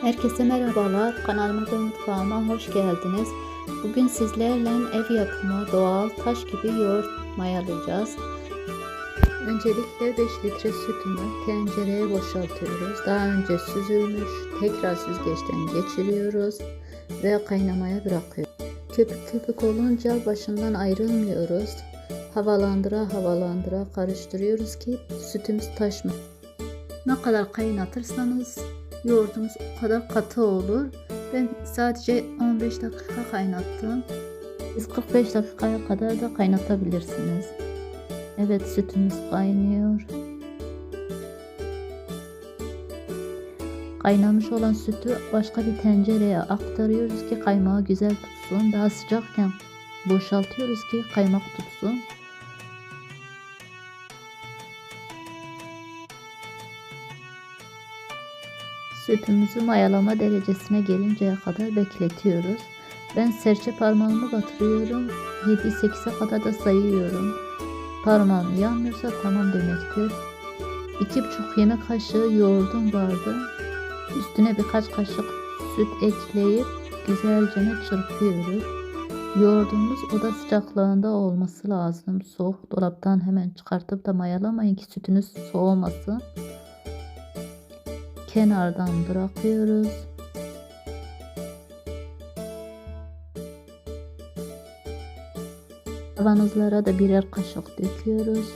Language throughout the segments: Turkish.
Herkese merhabalar. Kanalıma mutfağıma hoş geldiniz. Bugün sizlerle ev yapımı doğal taş gibi yoğurt mayalayacağız. Öncelikle 5 litre sütümü tencereye boşaltıyoruz. Daha önce süzülmüş, tekrar süzgeçten geçiriyoruz ve kaynamaya bırakıyoruz. Köpük köpük olunca başından ayrılmıyoruz. Havalandıra havalandıra karıştırıyoruz ki sütümüz taşmasın. Ne kadar kaynatırsanız yoğurdumuz o kadar katı olur. Ben sadece 15 dakika kaynattım. Siz 45 dakikaya kadar da kaynatabilirsiniz. Evet sütümüz kaynıyor. Kaynamış olan sütü başka bir tencereye aktarıyoruz ki kaymağı güzel tutsun. Daha sıcakken boşaltıyoruz ki kaymak tutsun. Sütümüzü mayalama derecesine gelinceye kadar bekletiyoruz. Ben serçe parmağımı batırıyorum. 7-8'e kadar da sayıyorum. Parmağım yanmıyorsa tamam demektir. 2,5 yemek kaşığı yoğurdum vardı. Üstüne birkaç kaşık süt ekleyip güzelce çırpıyoruz. Yoğurdumuz oda sıcaklığında olması lazım. Soğuk dolaptan hemen çıkartıp da mayalamayın ki sütünüz soğumasın kenardan bırakıyoruz. Kavanozlara da birer kaşık döküyoruz.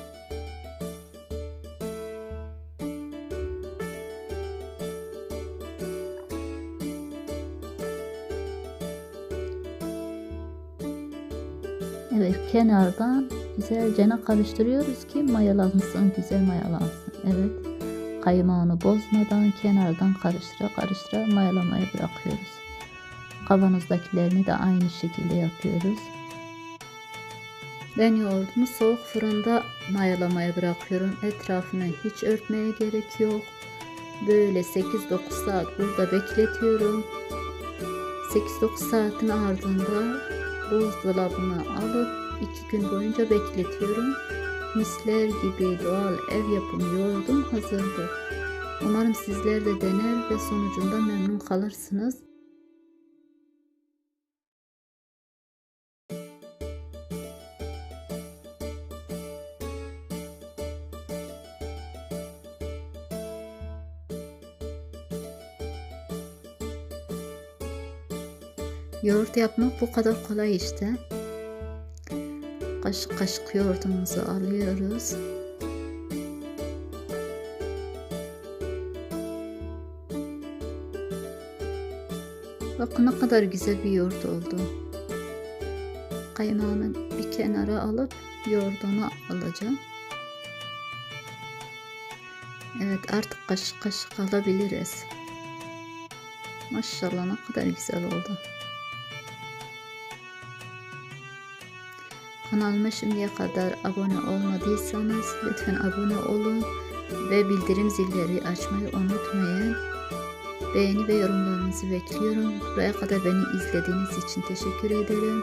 Evet kenardan güzelce karıştırıyoruz ki mayalansın, güzel mayalansın. Evet kaymağını bozmadan kenardan karıştıra karıştıra mayalamaya bırakıyoruz. Kavanozdakilerini de aynı şekilde yapıyoruz. Ben yoğurdumu soğuk fırında mayalamaya bırakıyorum. Etrafını hiç örtmeye gerek yok. Böyle 8-9 saat burada bekletiyorum. 8-9 saatin ardında buzdolabına alıp 2 gün boyunca bekletiyorum misler gibi doğal ev yapımı yoğurdum hazırdır. Umarım sizler de dener ve sonucunda memnun kalırsınız. Yoğurt yapmak bu kadar kolay işte kaşık kaşık yoğurdumuzu alıyoruz. Bakın ne kadar güzel bir yoğurt oldu. Kaymağını bir kenara alıp yoğurdunu alacağım. Evet artık kaşık kaşık alabiliriz. Maşallah ne kadar güzel oldu. Kanalıma şimdiye kadar abone olmadıysanız lütfen abone olun ve bildirim zilleri açmayı unutmayın. Beğeni ve yorumlarınızı bekliyorum. Buraya kadar beni izlediğiniz için teşekkür ederim.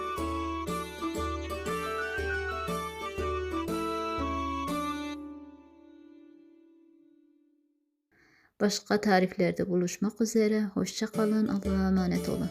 Başka tariflerde buluşmak üzere. Hoşçakalın. Allah'a emanet olun.